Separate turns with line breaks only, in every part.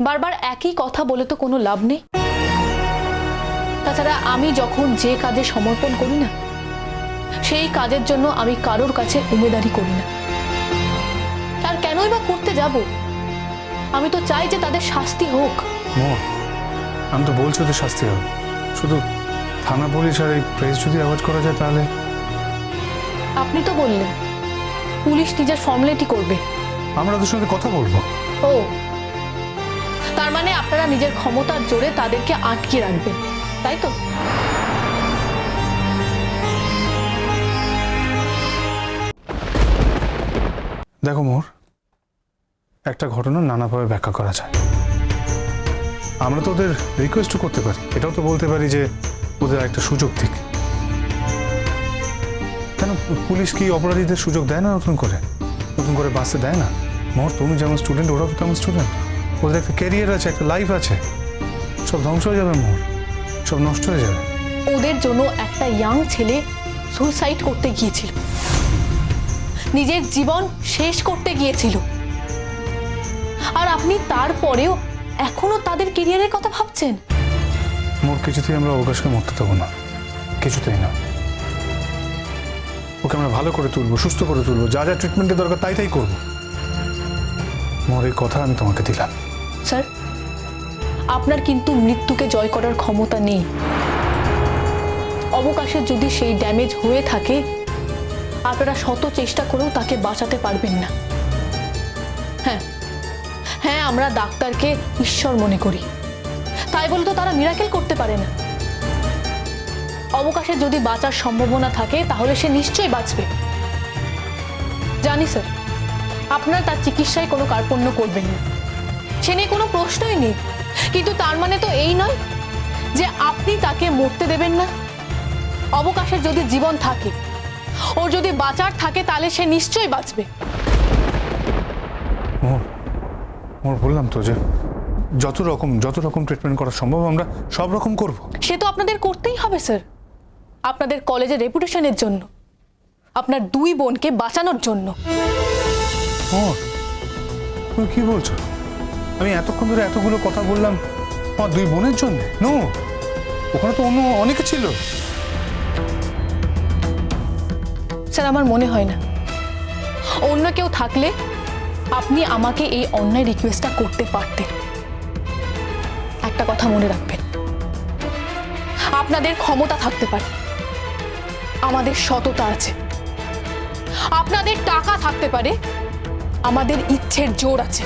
বারবার একই কথা বলে তো কোনো লাভ নেই। তাছাড়া আমি যখন যে কাজে সমর্পণ করি না সেই কাজের জন্য আমি কারোর কাছে উমেদারি করি না। আর কেনই বা করতে যাব? আমি তো চাই যে তাদের শাস্তি হোক।
আমি তো বলছি ওদের শাস্তি হোক। শুধু থানা পুলিশ আর এই প্রেস যদি অ্যাভয়েড করা যায় তাহলে?
আপনি তো বললেন পুলিশ নিজের ফর্মালিটি করবে।
আমরা ওদের সঙ্গে কথা বলব।
ও তার মানে আপনারা নিজের ক্ষমতার জোরে তাদেরকে আটকে রাখবেন, তাই তো?
দেখো মোর, একটা ঘটনা নানাভাবে ব্যাখ্যা করা যায়। আমরা তো ওদের রিকোয়েস্টও করতে পারি, এটাও তো বলতে পারি যে ওদের একটা সুযোগ দিক। কেন পুলিশ কি অপরাধীদের সুযোগ দেয় না নতুন করে? নতুন করে বাসে দেয় না? মোর, তুমি যেমন স্টুডেন্ট ওরাও তো তেমন স্টুডেন্ট ওদের একটা ক্যারিয়ার আছে একটা লাইফ আছে। সব ধ্বংস হয়ে যাবে মোর। সব নষ্ট হয়ে যাবে।
ওদের জন্য একটা ইয়াং ছেলে সুসাইড করতে গিয়েছিল। নিজের জীবন শেষ করতে গিয়েছিল। আর আপনি তারপরেও এখনও তাদের কেরিয়ারের কথা ভাবছেন?
মোর কিছুতেই আমরা অবকাশকে মরতে দেবো না। কিছুতেই না। ওকে আমরা ভালো করে তুলবো সুস্থ করে তুলবো। যা যা ট্রিটমেন্টের দরকার তাই তাই করব। মোর এই কথা আমি তোমাকে দিলাম।
স্যার, আপনার কিন্তু মৃত্যুকে জয় করার ক্ষমতা নেই। অবকাশে যদি সেই ড্যামেজ হয়ে থাকে, আপনারা শত চেষ্টা করেও তাকে বাঁচাতে পারবেন না। হ্যাঁ হ্যাঁ আমরা ডাক্তারকে ঈশ্বর মনে করি। তাই বলে তো তারা মিরাকেল করতে পারে না। অবকাশে যদি বাঁচার সম্ভাবনা থাকে, তাহলে সে নিশ্চয়ই বাঁচবে। জানি, স্যার। আপনারা তার চিকিৎসায় কোনো কার্পণ্য করবেন না। সে নিয়ে কোনো প্রশ্নই নেই। কিন্তু তার মানে তো এই নয় যে আপনি তাকে মরতে দেবেন না। অবকাশের যদি জীবন থাকে ওর যদি বাঁচার থাকে তাহলে সে নিশ্চয়ই বাঁচবে।
মোর বললাম তো যে যত রকম যত রকম ট্রিটমেন্ট করা সম্ভব আমরা সব রকম করব।
সে তো আপনাদের করতেই হবে স্যার আপনাদের কলেজের রেপুটেশনের জন্য আপনার দুই বোনকে বাঁচানোর জন্য।
মোর তুমি কি বলছো? আমি এতক্ষণ ধরে এতগুলো কথা বললাম আমার দুই বোনের জন্য? নো, ওখানে তো অন্য অনেকে ছিল।
স্যার, আমার মনে হয় না। অন্য কেউ থাকলে আপনি আমাকে এই অন্যায় রিকোয়েস্টটা করতে পারতেন। একটা কথা মনে রাখবেন। আপনাদের ক্ষমতা থাকতে পারে। আমাদের সততা আছে। আপনাদের টাকা থাকতে পারে। আমাদের ইচ্ছের জোর আছে।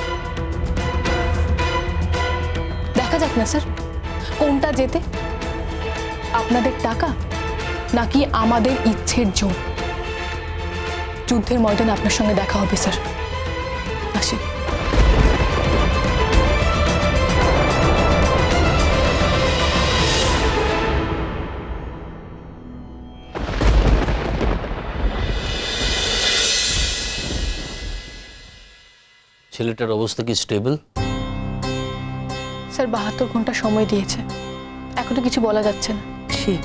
দেখা যাক না, স্যার। কোনটা যেতে? আপনাদের টাকা নাকি আমাদের ইচ্ছের জোর? যুদ্ধের ময়দানে আপনার সঙ্গে দেখা হবে, স্যার। আসি।
ছেলেটার অবস্থা কি স্টেবল
স্যার বাহাত্তর ঘণ্টা সময় দিয়েছে। এখনও কিছু বলা যাচ্ছে না।
ছি।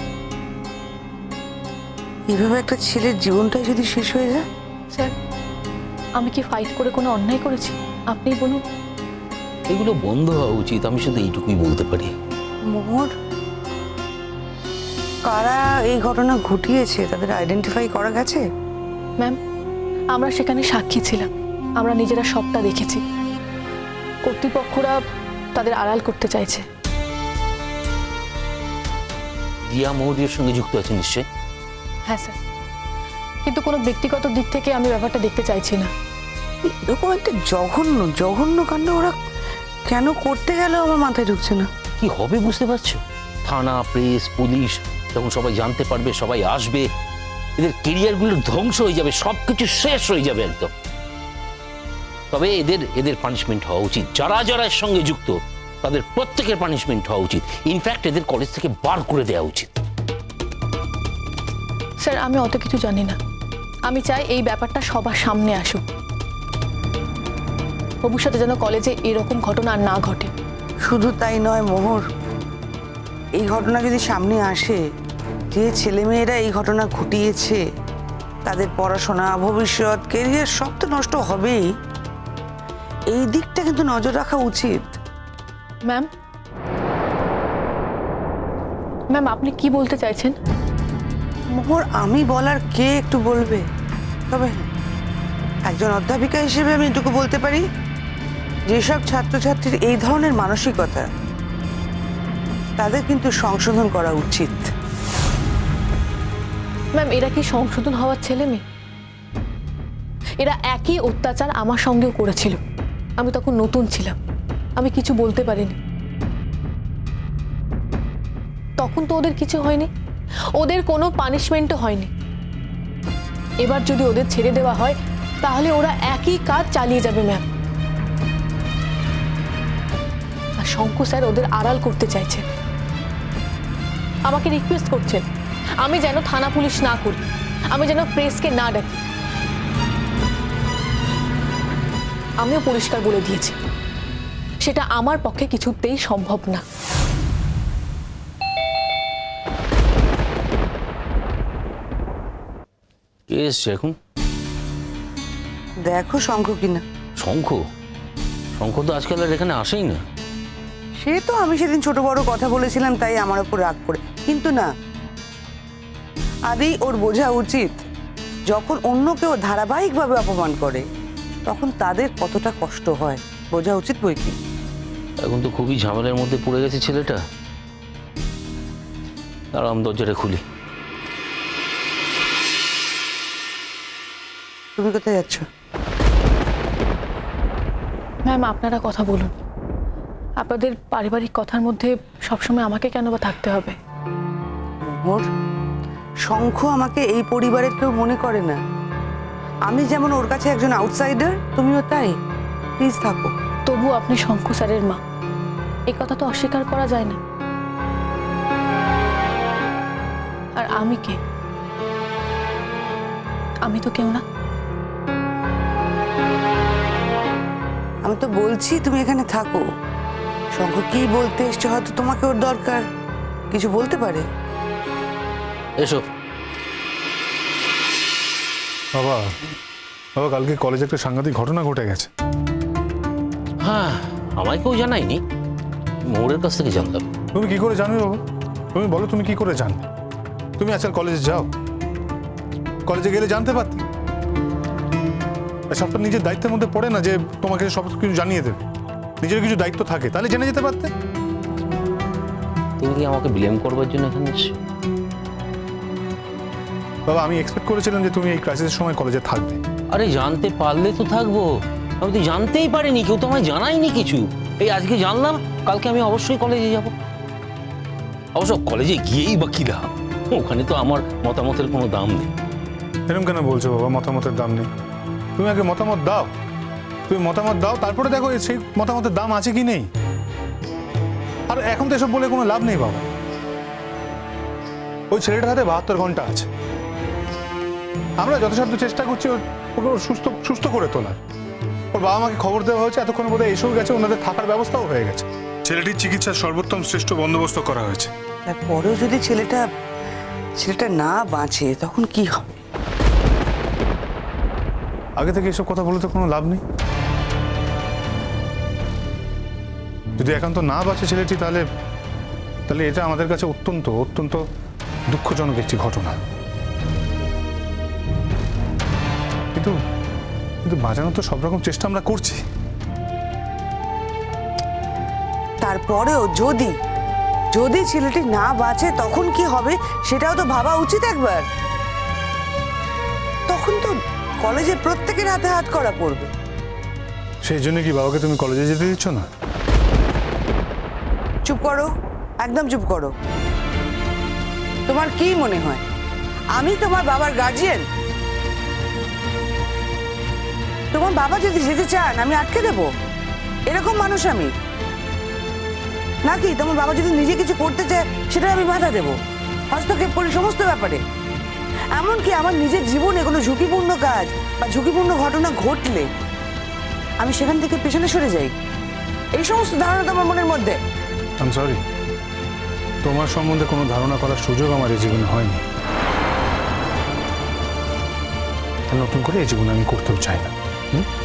এভাবে একটা ছেলের জীবনটাই যদি শেষ হয়ে যায়?
স্যার আমি কি ফাইট করে কোনো অন্যায় করেছি? আপনি বলুন।
এগুলো বন্ধ হওয়া উচিত আমি শুধু এইটুকুই বলতে পারি।
মোহর কারা এই ঘটনা ঘটিয়েছে? তাদের আইডেন্টিফাই করা গেছে?
ম্যাম আমরা সেখানে সাক্ষী ছিলাম। আমরা নিজেরা সবটা দেখেছি। কর্তৃপক্ষরা তাদের আড়াল করতে চাইছে।
দিয়া মৌর্যের সঙ্গে যুক্ত আছে নিশ্চয়
হ্যাঁ স্যার। কিন্তু কোনো ব্যক্তিগত দিক থেকে আমি ব্যাপারটা দেখতে চাইছি না।
এরকম একটা জঘন্য জঘন্য কাণ্ড ওরা কেন করতে গেল আমার মাথায় ঢুকছে না।
কি হবে বুঝতে পারছ? থানা প্রেস পুলিশ যখন সবাই জানতে পারবে সবাই আসবে এদের কেরিয়ারগুলো ধ্বংস হয়ে যাবে সব কিছু শেষ হয়ে যাবে একদম। তবে এদের এদের পানিশমেন্ট হওয়া উচিত। যারা যারা এর সঙ্গে যুক্ত তাদের প্রত্যেকের পানিশমেন্ট হওয়া উচিত। ইনফ্যাক্ট এদের কলেজ থেকে বার করে দেওয়া উচিত।
স্যার আমি অত কিছু জানি না। আমি চাই এই ব্যাপারটা সবার সামনে আসুক। ভবিষ্যতে যেন কলেজে এরকম ঘটনা আর না ঘটে।
শুধু তাই নয় মোহর। এই ঘটনা যদি সামনে আসে যে ছেলেমেয়েরা এই ঘটনা ঘটিয়েছে তাদের পড়াশোনা ভবিষ্যৎ কেরিয়ার সব তো নষ্ট হবেই। এই দিকটা কিন্তু নজর রাখা উচিত।
ম্যাম? ম্যাম আপনি কি বলতে চাইছেন?
মোহর আমি বলার কে একটু বলবে? তবে একজন অধ্যাপিকা হিসেবে আমি এটুকু বলতে পারি যেসব ছাত্রছাত্রীর এই ধরনের মানসিকতা তাদের কিন্তু সংশোধন করা উচিত।
ম্যাম এরা কি সংশোধন হওয়ার ছেলে মেয়ে? এরা একই অত্যাচার আমার সঙ্গেও করেছিল। আমি তখন নতুন ছিলাম। আমি কিছু বলতে পারিনি। তখন তো ওদের কিছু হয়নি। ওদের কোনো পানিশমেন্টও হয়নি। এবার যদি ওদের ছেড়ে দেওয়া হয়, তাহলে ওরা একই কাজ চালিয়ে যাবে ম্যাম আর শঙ্কু স্যার ওদের আড়াল করতে চাইছেন আমাকে রিকোয়েস্ট করছেন, আমি যেন থানা পুলিশ না করি, আমি যেন প্রেসকে না ডাকি। আমিও পরিষ্কার বলে দিয়েছি। সেটা আমার পক্ষে কিছুতেই সম্ভব না।
কে এসছে এখন?
দেখো শঙ্খ কিনা।
শঙ্খ? শঙ্খ তো আজকাল আর এখানে আসেই না।
সে তো আমি সেদিন ছোট বড় কথা বলেছিলাম তাই আমার উপর রাগ করে। কিন্তু না আদেই ওর বোঝা উচিত যখন অন্য কেউ ধারাবাহিকভাবে অপমান করে তখন তাদের কতটা কষ্ট হয়? বোঝা উচিত বই কি?
এখন তো খুবই ঝামেলার মধ্যে পড়ে গেছে ছেলেটা। আরাম দরজাটা খুলি।
তুমি কোথায় যাচ্ছ?
ম্যাম আপনারা কথা বলুন। আপনাদের পারিবারিক কথার মধ্যে সবসময় আমাকে কেন বা থাকতে হবে?
মোর শঙ্খ আমাকে এই পরিবারের কেউ মনে করে না। আমি যেমন ওর কাছে একজন আউটসাইডার তুমিও তাই। প্লিজ থাকো।
তবু আপনি শঙ্কু স্যারের মা। এই কথা তো অস্বীকার করা যায় না। আর আমি কে? আমি তো কেউ না।
আমি তো বলছি তুমি এখানে থাকো। শঙ্খ কি বলতে এসছো হয়তো তোমাকে ওর দরকার। কিছু বলতে পারে?
এসো।
বাবা বাবা কালকে কলেজে একটা সাংঘাতিক ঘটনা ঘটে গেছে।
হ্যাঁ আমায় কেউ জানায়নি। মৌরের কাছ থেকে জানলাম।
তুমি কি করে জানবে বাবা? তুমি বলো তুমি কি করে জানবে? তুমি আজকাল কলেজে যাও। কলেজে গেলে জানতে পারতে। সবটা নিজের দায়িত্বের মধ্যে পড়ে না যে তোমাকে সব কিছু জানিয়ে দেবে। নিজের কিছু দায়িত্ব থাকে তাহলে জেনে যেতে পারতে।
তুমি কি আমাকে ব্লেম করবার জন্য এখানে এসছো?
বাবা আমি এক্সপেক্ট করেছিলাম যে তুমি এই ক্রাইসিসের সময় কলেজে থাকবে।
আরে জানতে পারলে তো থাকব। আমি তো জানতেই পারিনি কেউ তো আমায় জানায়নি কিছু। এই আজকে জানলাম কালকে আমি অবশ্যই কলেজে যাব। অবশ্য কলেজে গিয়েই বা কি লাভ ওখানে তো আমার মতামতের কোনো দাম নেই।
এরকম কেন বলছো বাবা মতামতের দাম নেই? তুমি আগে মতামত দাও। তুমি মতামত দাও তারপরে দেখো সেই মতামতের দাম আছে কি নেই। আর এখন তো এসব বলে কোনো লাভ নেই বাবা। ওই ছেলেটার হাতে বাহাত্তর ঘণ্টা আছে। আমরা যথাসাধ্য চেষ্টা করছি ওকে ওর সুস্থ সুস্থ করে তোলার। ওর বাবা মাকে খবর দেওয়া হয়েছে এতক্ষণ বোধহয় এসেও গেছে ওনাদের থাকার ব্যবস্থাও হয়ে গেছে। ছেলেটির চিকিৎসার সর্বোত্তম শ্রেষ্ঠ বন্দোবস্ত করা হয়েছে।
তারপরেও যদি ছেলেটা ছেলেটা না বাঁচে তখন কি হবে?
আগে থেকে এসব কথা বলে তো কোনো লাভ নেই। যদি একান্ত না বাঁচে ছেলেটি তাহলে তাহলে এটা আমাদের কাছে অত্যন্ত অত্যন্ত দুঃখজনক একটি ঘটনা। কিন্তু কিন্তু বাঁচানোর তো সব রকম চেষ্টা আমরা করছি।
তারপরেও যদি যদি ছেলেটি না বাঁচে তখন কি হবে সেটাও তো ভাবা উচিত একবার। তখন তো কলেজে প্রত্যেকের হাতে হাত করা পড়বে।
সেই জন্য কি বাবাকে তুমি কলেজে যেতে দিচ্ছ না?
চুপ করো একদম চুপ করো। তোমার কি মনে হয়? আমি তোমার বাবার গার্জিয়ান তোমার বাবা যদি যেতে চান, আমি আটকে দেব। এরকম মানুষ আমি। নাকি তোমার বাবা যদি নিজে কিছু করতে চায় সেটা আমি বাধা দেব। হস্তক্ষেপ করি সমস্ত ব্যাপারে। এমনকি আমার নিজের জীবনে কোনো ঝুঁকিপূর্ণ কাজ বা ঝুঁকিপূর্ণ ঘটনা ঘটলে, আমি সেখান থেকে পেছনে সরে যাই। এই সমস্ত ধারণা তোমার মনের মধ্যে?
সরি তোমার সম্বন্ধে কোনো ধারণা করার সুযোগ আমার এই জীবনে হয়নি। নতুন করে এই জীবনে আমি করতেও চাই না। Hmm?